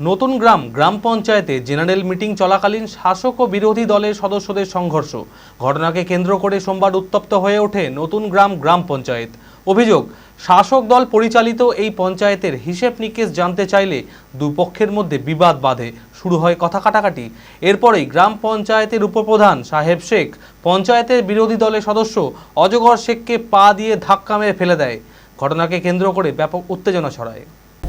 নতুন গ্রাম গ্রাম পঞ্চায়েতে general meeting চলাকালীন শাসক ও বিরোধী দলের সদস্যদের সংঘর্ষ। ঘটনাকে কেন্দ্র করে সোমবার উত্তপ্ত হয়ে ওঠে নতুন গ্রাম গ্রাম পঞ্চায়েত। অভিযোগ, শাসক দল পরিচালিত এই পঞ্চায়েতের হিসেব নিকেশ জানতে চাইলে দুপক্ষের মধ্যে বিবাদ বাঁধে। শুরু হয় কথা কাটাকাটি। এরপরেই গ্রাম পঞ্চায়েতের উপপ্রধান সাহেব শেখ, পঞ্চায়েতের বিরোধী দলের সদস্য অজগর শেখকে পা দিয়ে ধাক্কা মেরে ফেলে দেয়। ঘটনাকে কেন্দ্র করে ব্যাপক উত্তেজনা ছড়ায়।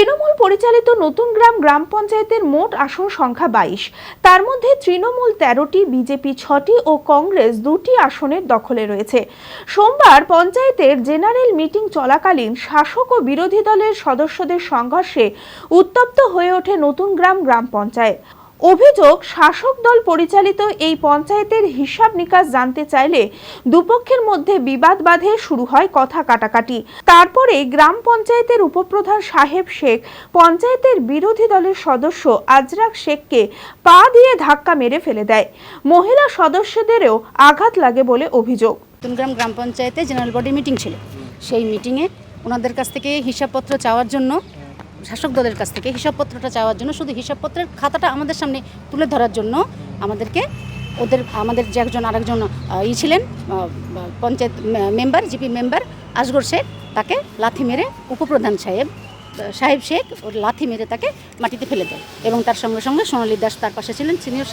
Trinamool পরিচালিত নতুন গ্রাম গ্রাম পঞ্চায়েতের মোট আসন সংখ্যা বাইশ। তার মধ্যে তৃণমূল তেরোটি, বিজেপি ছটি ও কংগ্রেস দুটি আসনের দখলে রয়েছে। সোমবার পঞ্চায়েতের জেনারেল মিটিং চলাকালীন শাসক ও বিরোধী দলের সদস্যদের সংঘর্ষে উত্তপ্ত হয়ে ওঠে নতুন গ্রাম গ্রাম পঞ্চায়েত। অভিযোগ, শাসক দল পরিচালিত এই পঞ্চায়েতের হিসাব নিকাশ জানতে চাইলে দুপক্ষের মধ্যে বিবাদ বাঁধে শুরু হয় কথা কাটাকাটি। তারপরে গ্রাম পঞ্চায়েতের উপপ্রধান সাহেব শেখ, পঞ্চায়েতের বিরোধী দলের সদস্য আজরাক শেখকে পা দিয়ে ধাক্কা মেরে ফেলে দেয়। মহিলা সদস্যদেরও আঘাত লাগে বলে অভিযোগ। নতুনগ্রাম গ্রাম পঞ্চায়েতে জেনারেল বডি মিটিং ছিল। সেই মিটিংয়ে ওনাদের কাছ থেকে হিসাবপত্র চাওয়ার জন্য শাসক দলের কাছ থেকে হিসাবপত্রটা চাওয়ার জন্য, শুধু হিসাবপত্রের খাতাটা আমাদের সামনে তুলে ধরার জন্য আমাদেরকে ওদের, আমাদের যে একজন আরেকজন ই ছিলেন panchayat member, GP member Asgar Sheikh, তাকে লাথি মেরে উপপ্রধান সাহেব সাহেব শেখ ওর লাথি মেরে তাকে মাটিতে ফেলে দেয় এবং তার সঙ্গে সঙ্গে সোনালী দাস তার পাশে ছিলেন, সিনিয়র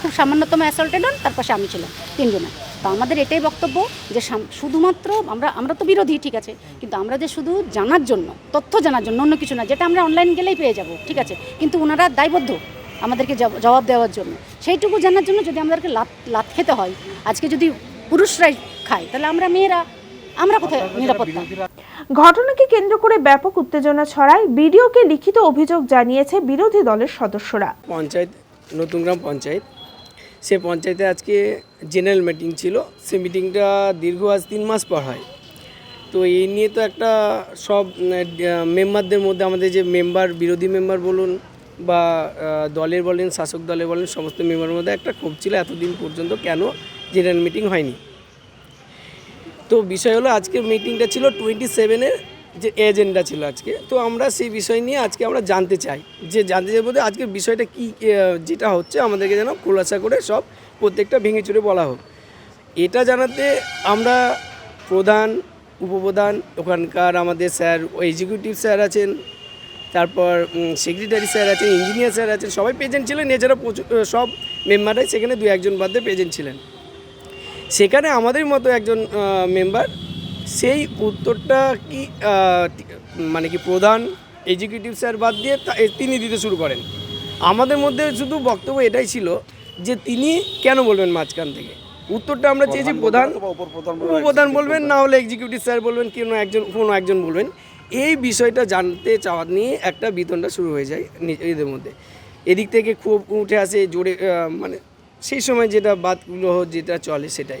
খুব সামান্যতম অ্যাসল্টেড হন, তার পাশে আমি ছিলাম, তিনজনে। তো আমাদের এটাই বক্তব্য যে শুধুমাত্র আমরা আমরা তো বিরোধী ঠিক আছে? কিন্তু আমরা যে শুধু জানার জন্য তথ্য জানার জন্য অন্য কিছু না যেটা আমরা অনলাইন গেলেই পেয়ে যাব ঠিক আছে? কিন্তু ওনারা দায়বদ্ধ আমাদেরকে জবাব দেওয়ার জন্য। সেইটুকু জানার জন্য যদি আমাদেরকে লাত লাত খেতে হয় আজকে যদি পুরুষরাই খায় তাহলে আমরা মেয়েরা আমরা কোথায় নিরাপত্তা? ঘটনাকে কেন্দ্র করে ব্যাপক উত্তেজনা ছড়ায় বিডিওকে লিখিত অভিযোগ জানিয়েছে বিরোধী দলের সদস্যরা। পঞ্চায়েত নতুন গ্রাম পঞ্চায়েত সে পঞ্চায়েতে আজকে জেনারেল মিটিং ছিল। সে মিটিংটা দীর্ঘ আজ তিন মাস পর হয়। তো এই নিয়ে তো একটা সব মেম্বারদের মধ্যে আমাদের যে মেম্বার, বিরোধী মেম্বার বলুন বা দলের বলেন, শাসক দলের বলেন, সমস্ত মেম্বারের মধ্যে একটা ক্ষোভ ছিল এতদিন পর্যন্ত কেন জেনারেল মিটিং হয়নি। তো বিষয় হলো আজকের মিটিংটা ছিল টোয়েন্টি সেভেনের যে এজেন্ডা ছিল আজকে। তো আমরা সেই বিষয় নিয়ে আজকে আমরা জানতে চাই। যে জানতে চাই বলতে আজকের বিষয়টা কী যেটা হচ্ছে আমাদেরকে যেন খোলাসা করে সব প্রত্যেকটা ভেঙে চুরে বলা হোক। এটা জানাতে আমরা প্রধান, উপপ্রধান, ওখানকার আমাদের স্যার এক্সিকিউটিভ স্যার আছেন, তারপর সেক্রেটারি স্যার আছেন ইঞ্জিনিয়ার স্যার আছেন, সবাই প্রেজেন্ট ছিলেন। এছাড়া প্রচুর সব মেম্বাররাই সেখানে দু একজন বাদে প্রেজেন্ট ছিলেন। সেখানে আমাদের মতো একজন মেম্বার সেই উত্তরটা কি মানে কি প্রধান এক্সিকিউটিভ স্যার বাদ দিয়ে তা- তিনি দিতে শুরু করেন। আমাদের মধ্যে শুধু বক্তব্য এটাই ছিল যে তিনি কেন বলবেন মাঝখান থেকে? উত্তরটা আমরা চেয়েছি প্রধান উপপ্রধান বলবেন না হলে এক্সিকিউটিভ স্যার বলবেন কেন একজন কোনো একজন বলবেন। এই বিষয়টা জানতে চাওয়া নিয়ে একটা বিতনটা শুরু হয়ে যায় এদের মধ্যে। এদিক থেকে খুব উঠে আসে জোরে মানে সেই সময় যেটা বাদগুলো যেটা চলে সেটাই।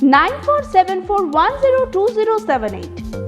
9474102078.